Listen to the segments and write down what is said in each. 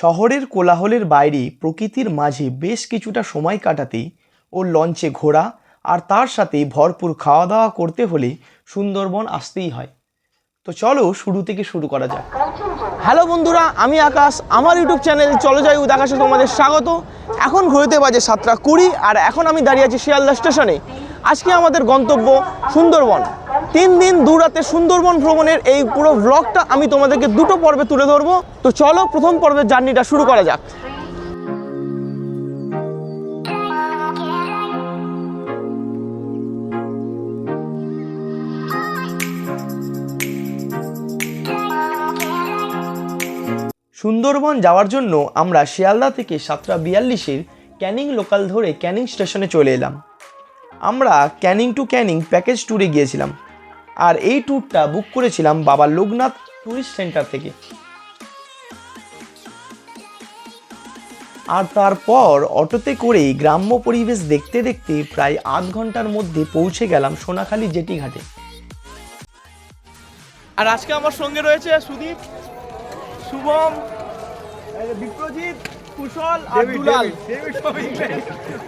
শহরের কোলাহলের বাইরে প্রকৃতির মাঝে বেশ কিছুটা সময় কাটাতে ও লঞ্চে ঘোরা আর তার সাথে ভরপুর খাওয়া দাওয়া করতে হলে সুন্দরবন আসতেই হয়। তো চলো শুরু থেকে শুরু করা যাক। হ্যালো বন্ধুরা, আমি আকাশ। আমার ইউটিউব চ্যানেল চলো যাই উদ আকাশে তোমাদের স্বাগত। এখন ঘুরতে বাজে সাতটা কুড়ি আর এখন আমি দাঁড়িয়ে আছি শিয়ালদা স্টেশনে। আজকে আমাদের গন্তব্য সুন্দরবন। তিন দিন দু রাতে সুন্দরবন ভ্রমণের এই পুরো ব্লগটা আমি তোমাদেরকে দুটো পর্বে তুলে ধরবো। তো চলো প্রথম পর্বের জার্নিটা শুরু করা যাক। সুন্দরবন যাওয়ার জন্য আমরা শিয়ালদা থেকে সাতটা বিয়াল্লিশের ক্যানিং লোকাল ধরে ক্যানিং স্টেশনে চলে এলাম। আমরা ক্যানিং টু ক্যানিং প্যাকেজ ট্যুরে গিয়েছিলাম। আর এই ট্যুরটা বুক করেছিলাম বাবা লোকনাথ ট্যুরিস্ট সেন্টার থেকে। আর তারপর অটোতে করেই গ্রাম্য পরিবেশ দেখতে দেখতে প্রায় আধ ঘণ্টার মধ্যে পৌঁছে গেলাম সোনাখালী জেটি ঘাটে। আর আজকে আমার সঙ্গে রয়েছে সুদীপ, শুভম বিপ্রজিৎ কুশল আর দুলাল।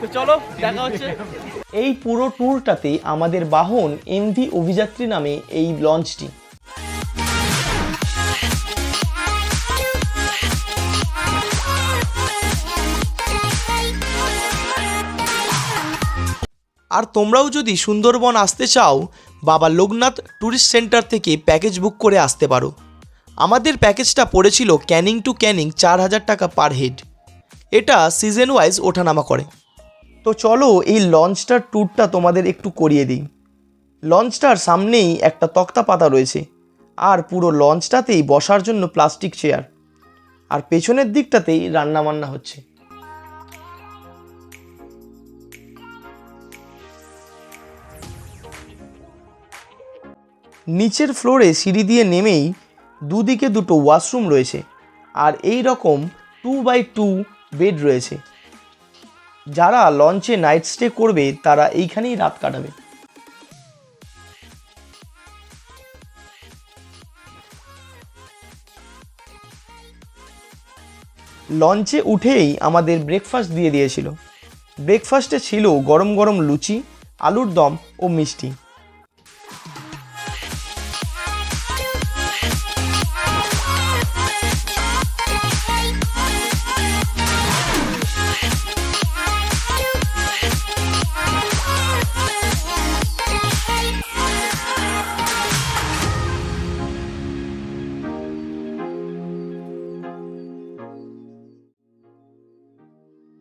তো চলো দেখা হচ্ছে। এই পুরো ট্যুরটাতে আমাদের বাহন এমভি অভিযাত্রী নামে এই লঞ্চটি। আর তোমরাও যদি সুন্দরবন আসতে চাও বাবা লোকনাথ ট্যুরিস্ট সেন্টার থেকে প্যাকেজ বুক করে আসতে পারো। আমাদের প্যাকেজটা পড়েছিল ক্যানিং টু ক্যানিং চার হাজার টাকা পার হেড। এটা সিজন ওয়াইজ ওঠানামা করে। তো চলো এই লঞ্চটার ট্যুরটা তোমাদের একটু করিয়ে দিই। লঞ্চটার সামনেই একটা তক্তা পাতা রয়েছে, আর পুরো লঞ্চটাতেই বসার জন্য প্লাস্টিক চেয়ার আর পেছনের দিকটাতেই রান্নাবান্না হচ্ছে। নিচের ফ্লোরে সিঁড়ি দিয়ে নেমেই দুদিকে দুটো ওয়াশরুম রয়েছে, আর এই রকম টু বাই টু বেড রয়েছে। যারা লঞ্চে নাইট স্টে করবে, তারা এইখানেই রাত কাটাবে। লঞ্চে উঠেই আমাদের ব্রেকফাস্ট দিয়ে দিয়েছিল। ব্রেকফাস্টে ছিল গরম গরম লুচি, আলুর দম ও মিষ্টি।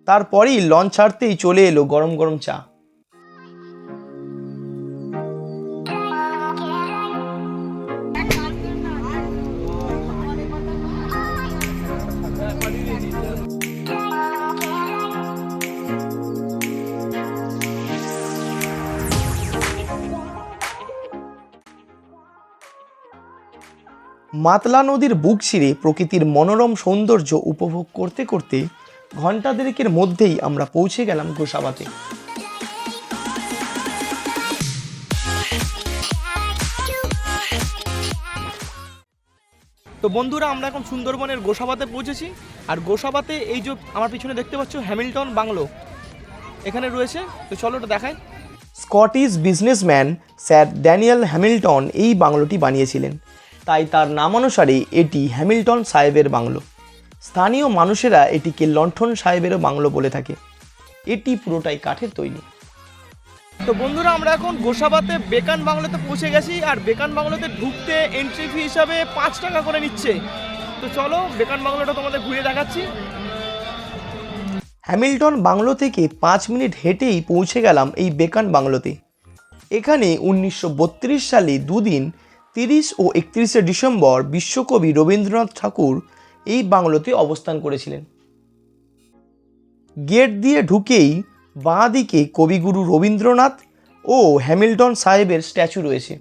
তারপরেই লঞ্চ ছাড়তেই চলে এলো গরম গরম চা। মাতলা নদীর বুক ছিঁড়ে প্রকৃতির মনোরম সৌন্দর্য উপভোগ করতে করতে ঘণ্টা দেড়েকের মধ্যেই আমরা পৌঁছে গেলাম গোসাবাতে। তো বন্ধুরা, আমরা এখন সুন্দরবনের গোসাবাতে পৌঁছেছি। আর গোসাবাতে এই যে আমার পিছনে দেখতে পাচ্ছ হ্যামিল্টন বাংলো। এখানে রয়েছে। তো চলো ওটা দেখাই। Scottish businessman sir Daniel Hamilton এই বাংলোটি বানিয়েছিলেন। তাই তার নামানুসারে এটি হ্যামিল্টন সাহেবের বাংলো। স্থানীয় মানুষেরা এটিকে লণ্ঠন সাহেবেরও বাংলো বলে থাকে। এটি পুরোটাই কাঠের তৈরি। তো বন্ধুরা আমরা এখন গোসাবাতে বেকান বাংলোতে পৌঁছে গেছি আর বেকান বাংলোতে ঢুকতে এন্ট্রি ফি হিসাবে পাঁচ টাকা করে নিচ্ছে। তো চলো বেকান বাংলোটা তোমাদের ঘুরে দেখাচ্ছি। হ্যামিল্টন বাংলো থেকে পাঁচ মিনিট হেঁটেই পৌঁছে গেলাম এই বেকান বাংলোতে। এখানে উনিশশো বত্রিশ সালে দুদিন তিরিশ ও একত্রিশে ডিসেম্বর বিশ্বকবি রবীন্দ্রনাথ ঠাকুর এই বাংলোতে অবস্থান করেছিলেন। গেট দিয়ে ঢুকেই বাঁ দিকে কবিগুরু রবীন্দ্রনাথ ও হ্যামিল্টন সাহেবের স্ট্যাচু রয়েছে।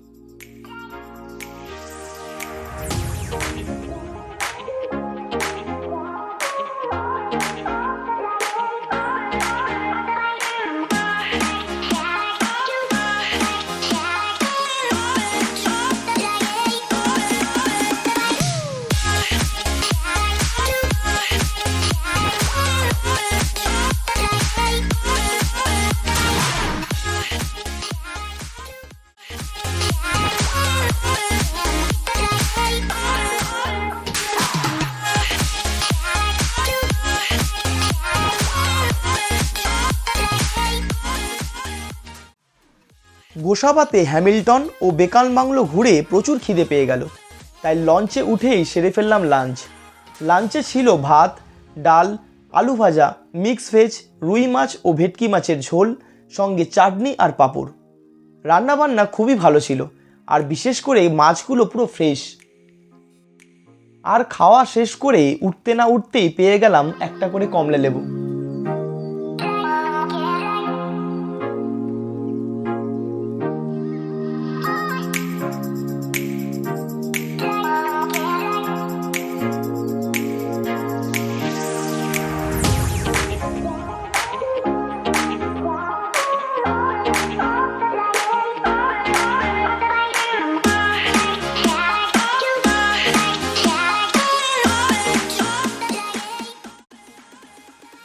গোসাবাতে হ্যামিল্টন ও বেকাল বাংলো ঘুরে প্রচুর খিদে পেয়ে গেল। তাই লঞ্চে উঠেই সেরে ফেললাম লাঞ্চ লাঞ্চে ছিল ভাত, ডাল, আলু ভাজা মিক্স ভেজ রুই মাছ ও ভেটকি মাছের ঝোল, সঙ্গে চাটনি আর পাঁপড়। রান্নাবান্না খুবই ভালো ছিল, আর বিশেষ করে মাছগুলো পুরো ফ্রেশ আর খাওয়া শেষ করে উঠতে না উঠতেই পেয়ে গেলাম একটা করে কমলা লেবু।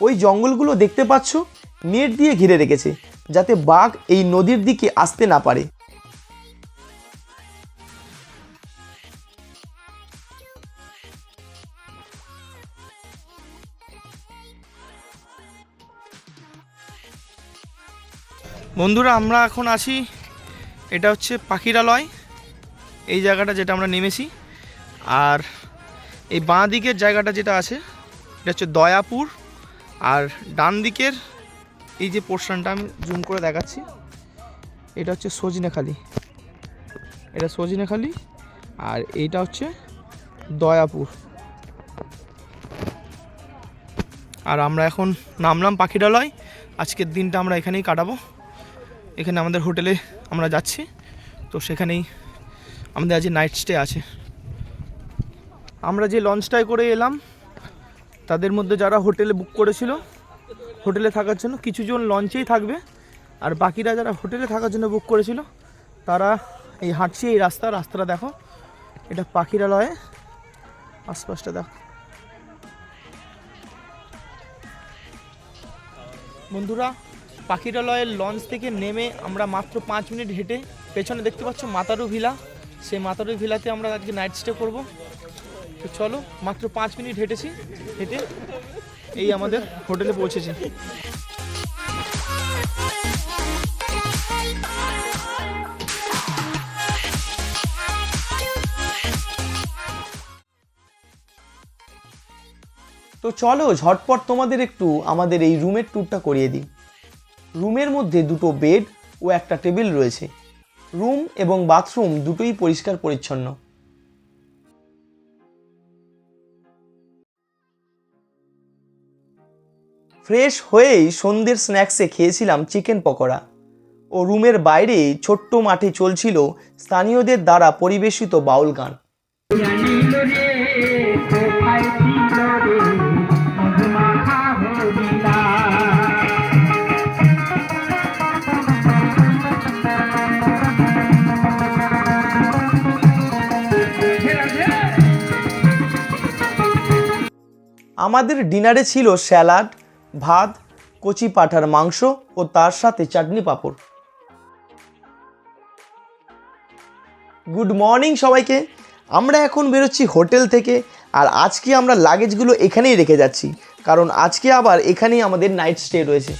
ওই জঙ্গলগুলো দেখতে পাচ্ছ? নেট দিয়ে ঘিরে রেখেছে, যাতে বাঘ এই নদীর দিকে আসতে না পারে। বন্ধুরা, আমরা এখন আছি, এটা হচ্ছে পাখিরালয়, এই জায়গাটা যেটা আমরা নেমেছি। আর এই বাঁ দিকের জায়গাটা যেটা আছে, এটা হচ্ছে দয়াপুর। আর ডান দিকের এই যে পোর্শনটা আমি জুম করে দেখাচ্ছি, এটা হচ্ছে সজনেখালি। এটা সজনেখালি আর এইটা হচ্ছে দয়াপুর। আর আমরা এখন নামলাম পাখিরালয় আজকের দিনটা আমরা এখানেই কাটাবো। এখানে আমাদের হোটেলে আমরা যাচ্ছি। তো সেখানেই আমাদের আজ নাইট স্টে আছে। আমরা যে লঞ্চটায় করে এলাম তাদের মধ্যে যারা হোটেলে বুক করেছিল, হোটেলে থাকার জন্য কিছুজন লঞ্চেই থাকবে। আর বাকিরা যারা হোটেলে থাকার জন্য বুক করেছিল, তারা এই হাঁটছে এই রাস্তা, রাস্তাটা দেখো। এটা পাখিরালয়ে, আশপাশটা দেখো। বন্ধুরা, পাখিরালয়ের লঞ্চ থেকে নেমে আমরা মাত্র পাঁচ মিনিট হেঁটে পেছনে দেখতে পাচ্ছ মাতারু ভিলা। সেই মাতারু ভিলাতে আমরা আজকে নাইট স্টে করব। তো চলো, মাত্র পাঁচ মিনিট হেঁটেছি, হেঁটে এই আমাদের হোটেলে পৌঁছেছি। তো চলো, ঝটপট তোমাদের একটু আমাদের এই রুমের ট্যুরটা করিয়ে দিই। রুমের মধ্যে দুটো বেড ও একটা টেবিল রয়েছে। রুম এবং বাথরুম দুটোই পরিষ্কার পরিচ্ছন্ন ফ্রেশ হয়েই সন্ধ্যের স্ন্যাক্সে খেয়েছিলাম চিকেন পকোড়া। ও রুমের বাইরে ছোট্ট মাঠে চলছিল স্থানীয়দের দ্বারা পরিবেশিত বাউল গান। আমাদের ডিনারে ছিল স্যালাড ভাত, কচি পাঠার মাংস ও তার সাথে চাটনি পাঁপড়। গুড মর্নিং সবাইকে। আমরা এখন বেরোচ্ছি হোটেল থেকে আর আজকে আমরা লাগেজগুলো এখানেই রেখে যাচ্ছি। কারণ আজকে আবার এখানেই আমাদের নাইট স্টে রয়েছে।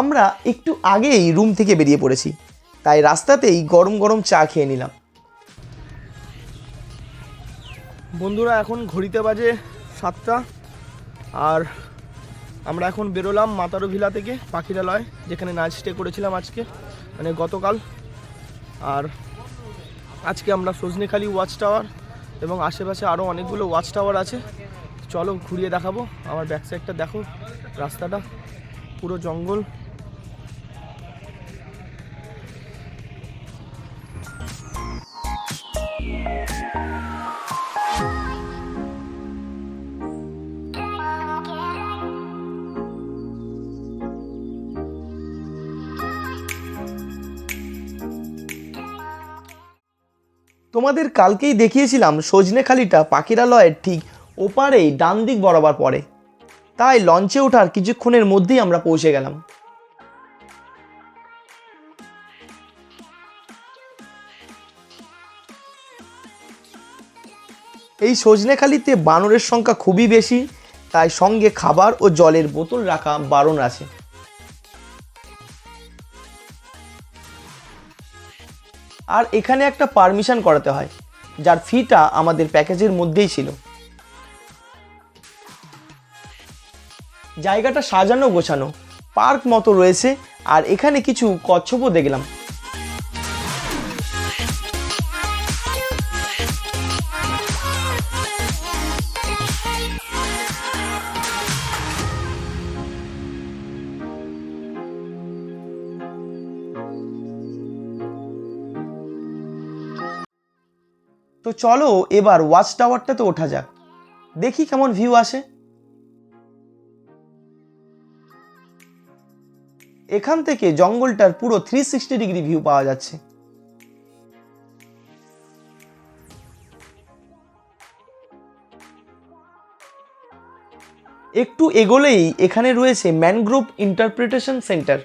আমরা একটু আগেই রুম থেকে বেরিয়ে পড়েছি। তাই রাস্তাতেই গরম গরম চা খেয়ে নিলাম। বন্ধুরা, এখন ঘড়িতে বাজে সাতটা আর আমরা এখন বেরোলাম মাতারু ভিলা থেকে পাখিরালয়, যেখানে নাচ স্টে করেছিলাম আজকে মানে গতকাল। আর আজকে আমরা সজনেখালি ওয়াচ টাওয়ার এবং আশেপাশে আরও অনেকগুলো ওয়াচ টাওয়ার আছে। চলো ঘুরিয়ে দেখাবো, আমার ব্যাক সাইডটা দেখো, রাস্তাটা পুরো জঙ্গল। তোমাদের কালকেই দেখিয়েছিলাম সজনেখালিটা পাখিরালয়ের ঠিক ওপারেই ডান দিক বরাবর পড়ে। তাই লঞ্চে ওঠার কিছুক্ষণের মধ্যেই আমরা পৌঁছে গেলাম। এই সজনেখালিতে বানরের সংখ্যা খুবই বেশি, তাই সঙ্গে খাবার ও জলের বোতল রাখা বারণ আছে। আর এখানে একটা পারমিশন করাতে হয়, যার ফিটা আমাদের প্যাকেজের মধ্যেই ছিল। জায়গাটা সাজানো গোছানো পার্ক মতো রয়েছে, আর এখানে কিছু কচ্ছপও দেখলাম। তো চলো এবার ওয়াচ টাওয়ারটাতে ওঠা যাক। দেখি কেমন ভিউ আসে। এখান থেকে জঙ্গলটার পুরো থ্রি সিক্সটি ডিগ্রি ভিউ পাওয়া যাচ্ছে। একটু এগোলেই এখানে রয়েছে ম্যানগ্রোভ ইন্টারপ্রিটেশন সেন্টার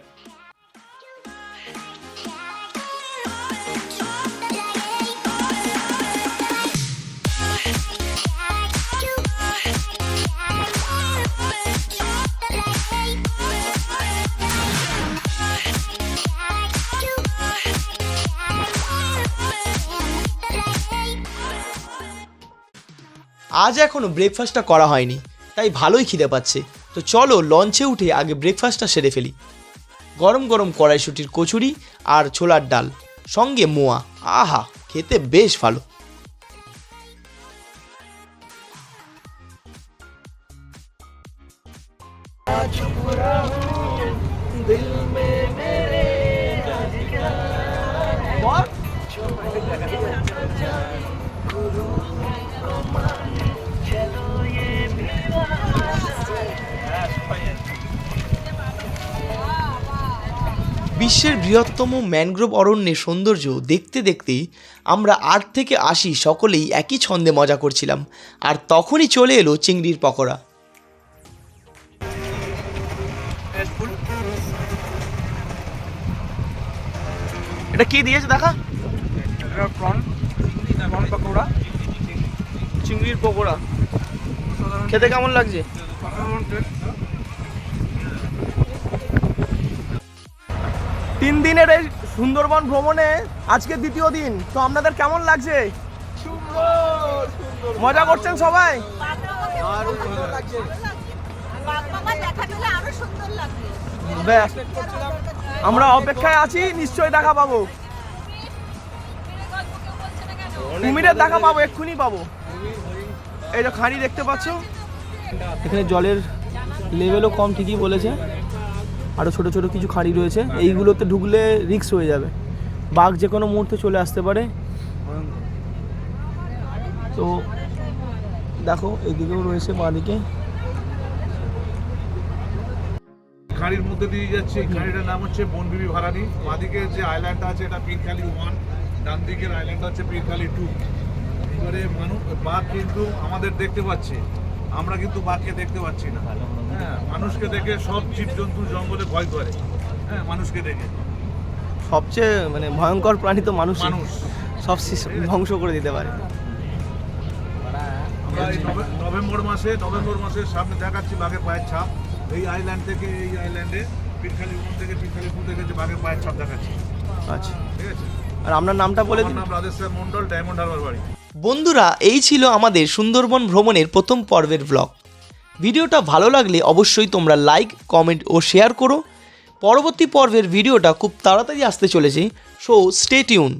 আজ এখনও ব্রেকফাস্টটা করা হয়নি, তাই ভালোই খিদে পাচ্ছে। তো চলো লঞ্চে উঠে আগে ব্রেকফাস্টটা সেরে ফেলি। গরম গরম কড়াইশুটির কচুরি আর ছোলার ডাল, সঙ্গে মোয়া। আহা, খেতে বেশ ভালো। বিশ্বের বৃহত্তম ম্যানগ্রোভ অরণ্যের সৌন্দর্য দেখতে দেখতেই আমরা আট থেকে আশি সকলেই একই ছন্দে মজা করছিলাম। আর তখনই চলে এলো চিংড়ির পকোড়া। এটা কি দিয়েছে দেখা? প্রন প্রন পকোড়া চিংড়ির পকোড়া। খেতে কেমন লাগছে। তিন দিনের এই সুন্দরবন ভ্রমণে আজকে দ্বিতীয় দিন। তো আপনাদের কেমন লাগছে? মজা করছেন সবাই? ব্যাস। আমরা অপেক্ষায় আছি, নিশ্চয়ই দেখা পাবো। কুমিরের দেখা পাবো, এক্ষুনি পাবো। এই যে খাঁড়ি দেখতে পাচ্ছ? এখানে জলের লেভেলও কম ঠিকই বলেছে। আরও ছোট ছোট কিছু খাঁড়ি রয়েছে এইগুলোতে ঢুকলে রিক্স হয়ে যাবে। বাঘ যে কোনো মুহূর্তে চলে আসতে পারে। তো দেখো এদিকেও রয়েছে বাঁদিকে। খাঁড়ির মধ্যে দিয়ে যাচ্ছে। এই খাঁড়িটার নাম হচ্ছে বনবিবি ভারানি। বাঁদিকে যে আইল্যান্ডটা আছে এটা পীরখালি ওয়ান ডান দিকের আইল্যান্ডটা হচ্ছে পীরখালি টু এবারে মানুষ বাঘ কিন্তু আমাদের দেখতে পাচ্ছে। আমরা কিন্তু বাঘকে দেখতে পাচ্ছি না। হ্যাঁ মানুষকে দেখে সব জীবজন্তু জঙ্গলে ভয় করে। হ্যাঁ মানুষকে দেখে। সবচেয়ে মানে ভয়ঙ্কর প্রাণী তো মানুষ মানুষ। সব ধ্বংস করে দিতে পারে। আমরা এই নভে- নভেম্বর মাসে নভেম্বর মাসে সামনে দেখাচ্ছি বাঘের পায়ের ছাপ। এই আইল্যান্ড থেকে এই আইল্যান্ডে পীরখালি থেকে পীরখালি টু থেকে যে বাঘের পায়ের ছাপ দেখাচ্ছি। আচ্ছা। ঠিক আছে? আর আপনার নামটা বলে দিন। নাম মন্ডল ডায়মন্ড হারবার বাড়ি। বন্ধুরা এই ছিল আমাদের সুন্দরবন ভ্রমণের প্রথম পর্বের ব্লগ ভিডিওটা ভালো লাগলে অবশ্যই তোমরা লাইক কমেন্ট ও শেয়ার করো। পরবর্তী পর্বের ভিডিওটা খুব তাড়াতাড়ি আসতে চলেছে সো স্টে টিউন